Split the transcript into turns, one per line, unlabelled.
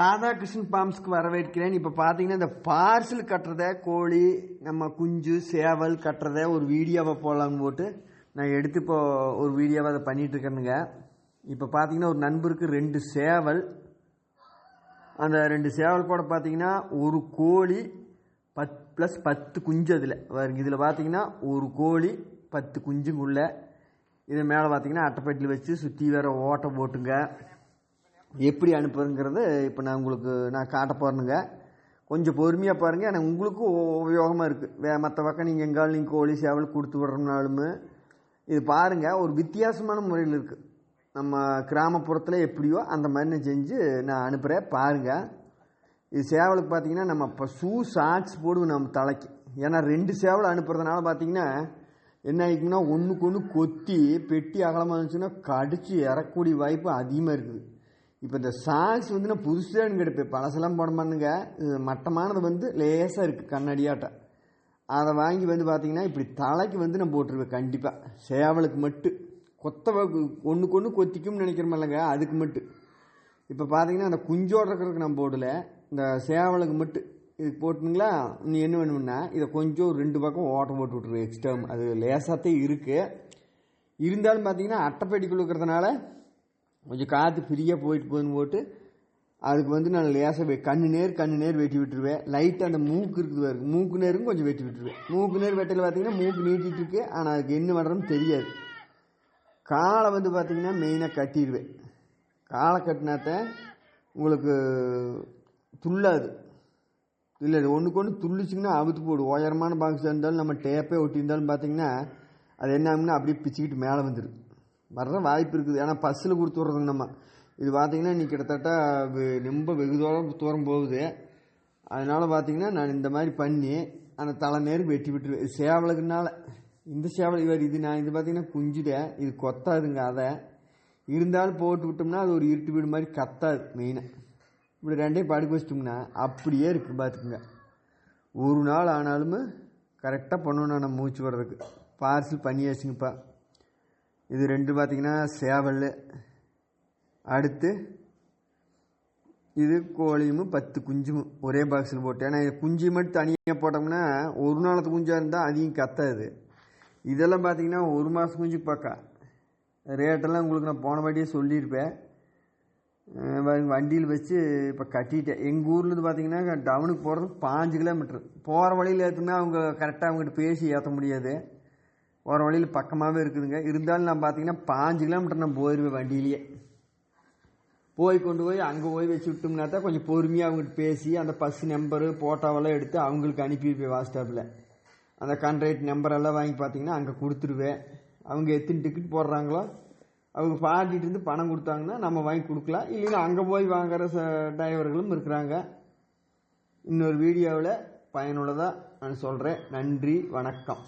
ராதாகிருஷ்ணன் பாம்ஸ்க்கு வரவேற்கிறேன். இப்போ பார்த்தீங்கன்னா இந்த பார்சல் கட்டுறத கோழி நம்ம குஞ்சு சேவல் கட்டுறத ஒரு வீடியோவை போடலான்னு போட்டு நான் எடுத்து இப்போ ஒரு வீடியோவை அதை பண்ணிகிட்ருக்கேனுங்க இப்போ பார்த்தீங்கன்னா ஒரு நண்பருக்கு ரெண்டு சேவல். அந்த ரெண்டு சேவல் கூட பார்த்தீங்கன்னா ஒரு கோழி பத் ப்ளஸ் பத்து குஞ்சு அதில். வருங்க இதில் பார்த்தீங்கன்னா ஒரு கோழி பத்து குஞ்சுங்குள்ள இது மேலே பார்த்தீங்கன்னா அட்டைப்பெட்டியில் வச்சு சுற்றி வேற ஓட்டை போட்டுங்க. எப்படி அனுப்புறங்கிறத இப்போ நான் உங்களுக்கு நான் காட்ட போகிறேனுங்க கொஞ்சம் பொறுமையாக பாருங்கள் ஆனால் உங்களுக்கும் உபயோகமாக இருக்குது வே மற்ற பக்கம் நீங்கள் எங்காலும் நீங்கள் கோழி சேவல் கொடுத்து விடுறனாலும் இது பாருங்கள் ஒரு வித்தியாசமான முறையில் இருக்குது நம்ம கிராமப்புறத்தில் எப்படியோ அந்த மாதிரி நான் செஞ்சு நான் அனுப்புகிறேன் பாருங்கள் இது சேவலுக்கு பார்த்தீங்கன்னா நம்ம இப்போ ஷூ ஷார்ட்ஸ் போடுவோம் நம்ம தலைக்கு. ஏன்னா ரெண்டு சேவலை அனுப்புறதுனால பார்த்தீங்கன்னா என்ன ஆகிக்குன்னா ஒன்றுக்கு ஒன்று கொத்தி பெட்டி அகலமாக இருந்துச்சுன்னா கடிச்சு இறக்கக்கூடிய வாய்ப்பு அதிகமாக இருக்குது. இப்போ இந்த சாக்ஸ் வந்து நான் புதுசாக கிடைப்பேன் பழசெல்லாம் போட மாட்டேங்க இது மட்டமானது வந்து லேசாக இருக்குது கண்ணாடியாட்டம் அதை வாங்கி வந்து பார்த்தீங்கன்னா இப்படி தலைக்கு வந்து நான் போட்டுருவேன் கண்டிப்பாக சேவலுக்கு மட்டும் கொத்த ஒன்றுக்கு ஒன்று கொத்திக்கும்னு நினைக்கிறோமில்லங்க அதுக்கு மட்டும் இப்போ பார்த்தீங்கன்னா அந்த குஞ்சோட இருக்கிறதுக்கு நான் போடல. இந்த சேவலுக்கு மட்டும் இதுக்கு போட்டுங்களா? நீ என்ன வேணும்னா இதை கொஞ்சம் ரெண்டு பக்கம் ஓட்டம் போட்டு விட்ருவேன் எக்ஸ்டர்ம் அது லேசாகத்தே இருக்குது இருந்தாலும் பார்த்தீங்கன்னா அட்டைப்பெட்டிக்குள்ள இருக்கிறதுனால கொஞ்சம் காற்று ஃப்ரீயாக போயிட்டு போகுதுன்னு போட்டு அதுக்கு வந்து நான் லேசாக கண்ணு நேர் கண்ணு நேர் வெட்டி விட்டுருவேன். லைட்டாக அந்த மூக்கு இருக்குது பாருங்க மூக்கு நேரும் கொஞ்சம் வெட்டி விட்டுருவேன். மூக்கு நேர் வெட்டையில் பார்த்தீங்கன்னா மூக்கு நீட்டிட்டு இருக்கு ஆனால் அதுக்கு என்ன பண்ணுறதுன்னு தெரியாது. காலை வந்து பார்த்தீங்கன்னா மெயினாக கட்டிடுவேன். காலை கட்டினாத்தான் உங்களுக்கு துள்ளாது. இல்லை ஒன்றுக்கு ஒன்று துள்ளிச்சிங்கன்னா அவுத்து போடும். உயரமான பாக்ஸாக இருந்தாலும் நம்ம டேப்பே ஒட்டியிருந்தாலும் பார்த்தீங்கன்னா அது என்ன ஆகும்னா அப்படியே பிச்சுக்கிட்டு மேலே வந்துடும் வர்ற வாய்ப்பு இருக்குது. ஏன்னா பஸ்ஸில் கொடுத்து விட்றதுங்க நம்ம. இது பார்த்தீங்கன்னா இன்றைக்கி கிட்டத்தட்ட ரொம்ப வெகு தூரம் தூரம் போகுது. அதனால் பார்த்தீங்கன்னா நான் இந்த மாதிரி பண்ணி அந்த தலை நேரம் வெட்டி விட்டுருவேன். சேவலுக்குனால இந்த சேவல் இவர் இது நான் இது பார்த்தீங்கன்னா குஞ்சுட இது கொத்தாதுங்க அதை. இருந்தாலும் போட்டு விட்டோம்னா அது ஒரு இருட்டு வீடு மாதிரி கத்தாது மெயினாக இப்படி ரெண்டையும் படுக்க வச்சிட்டோம்னா அப்படியே இருக்குது பார்த்துக்குங்க ஒரு நாள் ஆனாலும் கரெக்டாக பண்ணணும் நான் மூச்சு வர்றதுக்கு பார்சல் பண்ணியாச்சுங்கப்பா இது ரெண்டு பார்த்திங்கன்னா சேவல் அடுத்து இது கோழியும் பத்து குஞ்சும் ஒரே பாக்ஸில் போட்டு. ஏன்னா குஞ்சு மட்டும் தனியாக போட்டோம்னா ஒரு நாளத்து குஞ்சாக இருந்தால் அதிகம் கத்தாது. இதெல்லாம் பார்த்திங்கன்னா ஒரு மாதம் குஞ்சு பார்க்கா ரேட்டெல்லாம் உங்களுக்கு நான் போன வாட்டியே சொல்லியிருப்பேன். வண்டியில் வச்சு இப்போ கட்டிட்டேன். எங்கள் ஊர்லேருந்து பார்த்தீங்கன்னா டவுனுக்கு போகிறது பாஞ்சு கிலோமீட்ரு போகிற வழியில் ஏற்றுனா அவங்க கரெக்டாக அவங்ககிட்ட பேசி ஏற்ற முடியாது. போகிற வழியில் பக்கமாகவே இருக்குதுங்க. இருந்தாலும் நான் பார்த்தீங்கன்னா பாஞ்சு கிலோமீட்டர் நான் போயிடுவேன் வண்டியிலேயே. போய் கொண்டு போய் அங்கே போய் வச்சு விட்டோம்னா தான் கொஞ்சம் பொறுமையாக அவங்ககிட்ட பேசி அந்த பஸ் நம்பரு போட்டோவெல்லாம் எடுத்து அவங்களுக்கு அனுப்பியிருப்பேன் வாட்ஸ்அப்பில் அந்த கான்ட்ராக்ட் நம்பரெல்லாம் வாங்கி பார்த்தீங்கன்னா அங்கே கொடுத்துருவேன். அவங்க எத்தனை டிக்கெட் போடுறாங்களோ அவங்க பாட்டிகிட்டு இருந்து பணம் கொடுத்தாங்கன்னா நம்ம வாங்கி கொடுக்கலாம். இல்லைன்னா அங்கே போய் வாங்குற டிரைவர்களும் இருக்கிறாங்க. இன்னொரு வீடியோவில் பயனுள்ளதாக நான் சொல்கிறேன் நன்றி வணக்கம்.